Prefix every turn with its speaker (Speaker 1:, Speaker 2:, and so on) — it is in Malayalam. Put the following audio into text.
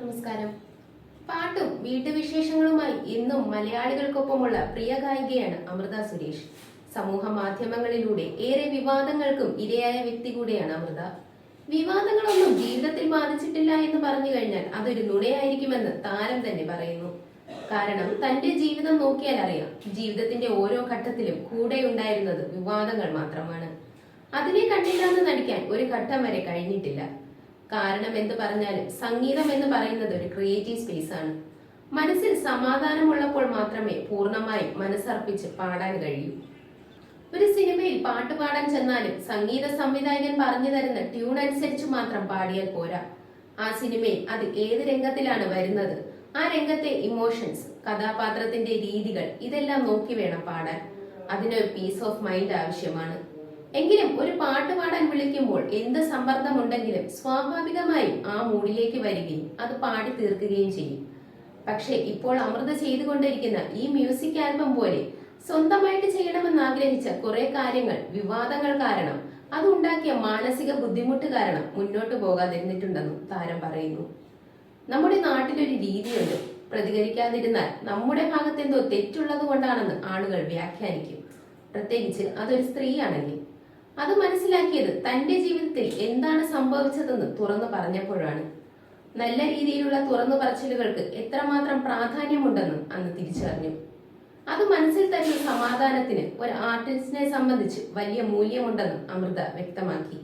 Speaker 1: നമസ്കാരം. പാട്ടും വീട്ടുവിശേഷങ്ങളുമായി എന്നും മലയാളികൾക്കൊപ്പമുള്ള പ്രിയ ഗായികയാണ് അമൃത സുരേഷ്. സമൂഹ മാധ്യമങ്ങളിലൂടെ ഏറെ വിവാദങ്ങൾക്കും ഇരയായ വ്യക്തി കൂടെയാണ് അമൃത. വിവാദങ്ങളൊന്നും ജീവിതത്തിൽ ബാധിച്ചിട്ടില്ല എന്ന് പറഞ്ഞു കഴിഞ്ഞാൽ അതൊരു നുണയായിരിക്കുമെന്ന് താരം തന്നെ പറയുന്നു. കാരണം തന്റെ ജീവിതം നോക്കിയാൽ അറിയാം ജീവിതത്തിന്റെ ഓരോ ഘട്ടത്തിലും കൂടെ ഉണ്ടായിരുന്നത് വിവാദങ്ങൾ മാത്രമാണ്. അതിനെ കണ്ടില്ലാന്ന് നടിക്കാൻ ഒരു ഘട്ടം വരെ കഴിഞ്ഞിട്ടില്ല. കാരണം എന്ന് പറഞ്ഞാലും സംഗീതം എന്ന് പറയുന്നത് ഒരു ക്രിയേറ്റീവ് സ്പേസ് ആണ്. മനസ്സിൽ സമാധാനമുള്ളപ്പോൾ മാത്രമേ പൂർണമായും മനസ്സർപ്പിച്ച് പാടാൻ കഴിയൂ. ഒരു സിനിമയിൽ പാട്ട് പാടാൻ ചെന്നാലും സംഗീത സംവിധായകൻ പറഞ്ഞു തരുന്ന ട്യൂൺ അനുസരിച്ച് മാത്രം പാടിയാൽ പോരാ. ആ സിനിമയിൽ അത് ഏത് രംഗത്തിലാണ് വരുന്നത്? ആ രംഗത്തെ ഇമോഷൻസ് കഥാപാത്രത്തിന്റെ രീതികൾ ഇതെല്ലാം നോക്കി വേണം പാടാൻ. അതിനൊരു പീസ് ഓഫ് മൈൻഡ് ആവശ്യമാണ്. എങ്കിലും ഒരു പാട്ട് പാടാൻ വിളിക്കുമ്പോൾ എന്ത് സമ്മർദ്ദമുണ്ടെങ്കിലും സ്വാഭാവികമായും ആ മൂഡിലേക്ക് വരികയും അത് പാടി തീർക്കുകയും ചെയ്യും. പക്ഷേ ഇപ്പോൾ അമൃത ചെയ്തുകൊണ്ടിരിക്കുന്ന ഈ മ്യൂസിക് ആൽബം പോലെ സ്വന്തമായിട്ട് ചെയ്യണമെന്ന് ആഗ്രഹിച്ച കുറെ കാര്യങ്ങൾ വിവാദങ്ങൾ കാരണം അതുണ്ടാക്കിയ മാനസിക ബുദ്ധിമുട്ട് കാരണം മുന്നോട്ട് പോകാതിരുന്നിട്ടുണ്ടെന്നും താരം പറയുന്നു. നമ്മുടെ നാട്ടിലൊരു രീതിയുണ്ട്. പ്രതികരിക്കാതിരുന്നാൽ നമ്മുടെ ഭാഗത്ത് എന്തോ തെറ്റുള്ളത് കൊണ്ടാണെന്ന് ആളുകൾ വ്യാഖ്യാനിക്കും. പ്രത്യേകിച്ച് അതൊരു സ്ത്രീയാണെങ്കിൽ. അത് മനസ്സിലാക്കിയത് തന്റെ ജീവിതത്തിൽ എന്താണ് സംഭവിച്ചതെന്ന് തുറന്നു പറഞ്ഞപ്പോഴാണ്. നല്ല രീതിയിലുള്ള തുറന്നു പറച്ചിലുകൾക്ക് എത്രമാത്രം പ്രാധാന്യമുണ്ടെന്നും അന്ന് തിരിച്ചറിഞ്ഞു. അത് മനസ്സിൽ തരുന്ന സമാധാനത്തിന് ഒരു ആർട്ടിസ്റ്റിനെ സംബന്ധിച്ച് വലിയ മൂല്യമുണ്ടെന്നും അമൃത വ്യക്തമാക്കി.